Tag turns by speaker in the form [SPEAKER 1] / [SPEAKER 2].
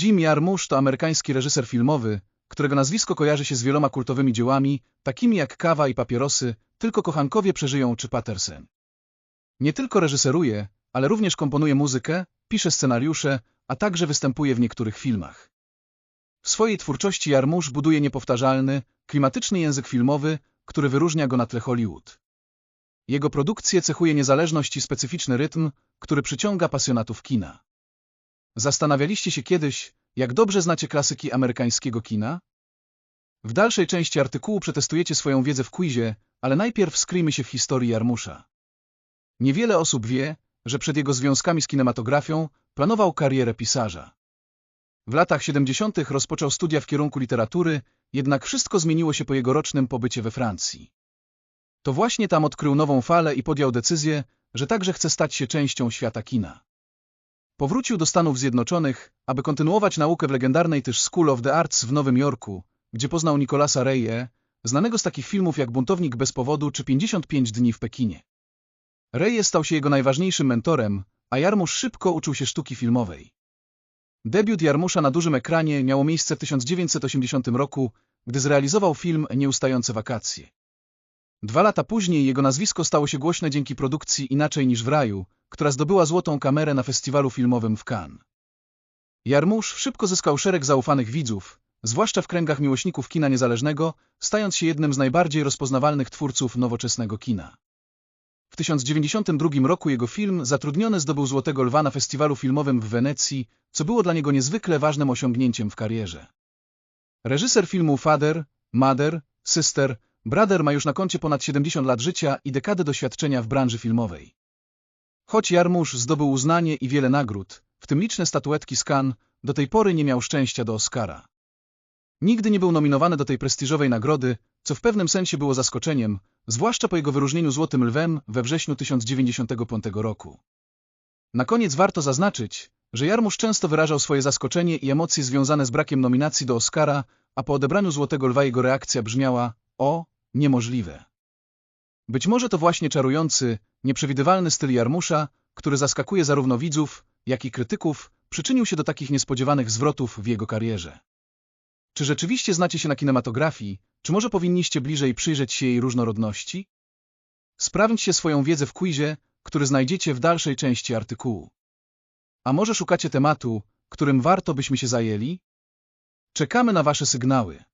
[SPEAKER 1] Jim Jarmusch to amerykański reżyser filmowy, którego nazwisko kojarzy się z wieloma kultowymi dziełami, takimi jak Kawa i Papierosy, Tylko kochankowie przeżyją czy Patterson. Nie tylko reżyseruje, ale również komponuje muzykę, pisze scenariusze, a także występuje w niektórych filmach. W swojej twórczości Jarmusch buduje niepowtarzalny, klimatyczny język filmowy, który wyróżnia go na tle Hollywood. Jego produkcje cechuje niezależność i specyficzny rytm, który przyciąga pasjonatów kina. Zastanawialiście się kiedyś, jak dobrze znacie klasyki amerykańskiego kina? W dalszej części artykułu przetestujecie swoją wiedzę w quizie, ale najpierw skryjmy się w historii Jarmusza. Niewiele osób wie, że przed jego związkami z kinematografią planował karierę pisarza. W latach 70. rozpoczął studia w kierunku literatury, jednak wszystko zmieniło się po jego rocznym pobycie we Francji. To właśnie tam odkrył nową falę i podjął decyzję, że także chce stać się częścią świata kina. Powrócił do Stanów Zjednoczonych, aby kontynuować naukę w legendarnej też School of the Arts w Nowym Jorku, gdzie poznał Nicolasa Reye, znanego z takich filmów jak Buntownik bez powodu czy 55 dni w Pekinie. Reye stał się jego najważniejszym mentorem, a Jarmusz szybko uczył się sztuki filmowej. Debiut Jarmusza na dużym ekranie miało miejsce w 1980 roku, gdy zrealizował film Nieustające wakacje. Dwa lata później jego nazwisko stało się głośne dzięki produkcji Inaczej niż w raju, która zdobyła złotą kamerę na festiwalu filmowym w Cannes. Jarmusz szybko zyskał szereg zaufanych widzów, zwłaszcza w kręgach miłośników kina niezależnego, stając się jednym z najbardziej rozpoznawalnych twórców nowoczesnego kina. W 1992 roku jego film zatrudniony zdobył Złotego Lwa na festiwalu filmowym w Wenecji, co było dla niego niezwykle ważnym osiągnięciem w karierze. Reżyser filmu Father, Mother, Sister, Brother ma już na koncie ponad 70 lat życia i dekadę doświadczenia w branży filmowej. Choć Jarmusz zdobył uznanie i wiele nagród, w tym liczne statuetki z Cannes, do tej pory nie miał szczęścia do Oscara. Nigdy nie był nominowany do tej prestiżowej nagrody, co w pewnym sensie było zaskoczeniem, zwłaszcza po jego wyróżnieniu Złotym Lwem we wrześniu 1995 roku. Na koniec warto zaznaczyć, że Jarmusz często wyrażał swoje zaskoczenie i emocje związane z brakiem nominacji do Oscara, a po odebraniu Złotego Lwa jego reakcja brzmiała o, niemożliwe. Być może to właśnie czarujący, nieprzewidywalny styl Jarmusza, który zaskakuje zarówno widzów, jak i krytyków, przyczynił się do takich niespodziewanych zwrotów w jego karierze. Czy rzeczywiście znacie się na kinematografii, czy może powinniście bliżej przyjrzeć się jej różnorodności? Sprawdźcie swoją wiedzę w quizie, który znajdziecie w dalszej części artykułu. A może szukacie tematu, którym warto byśmy się zajęli? Czekamy na Wasze sygnały.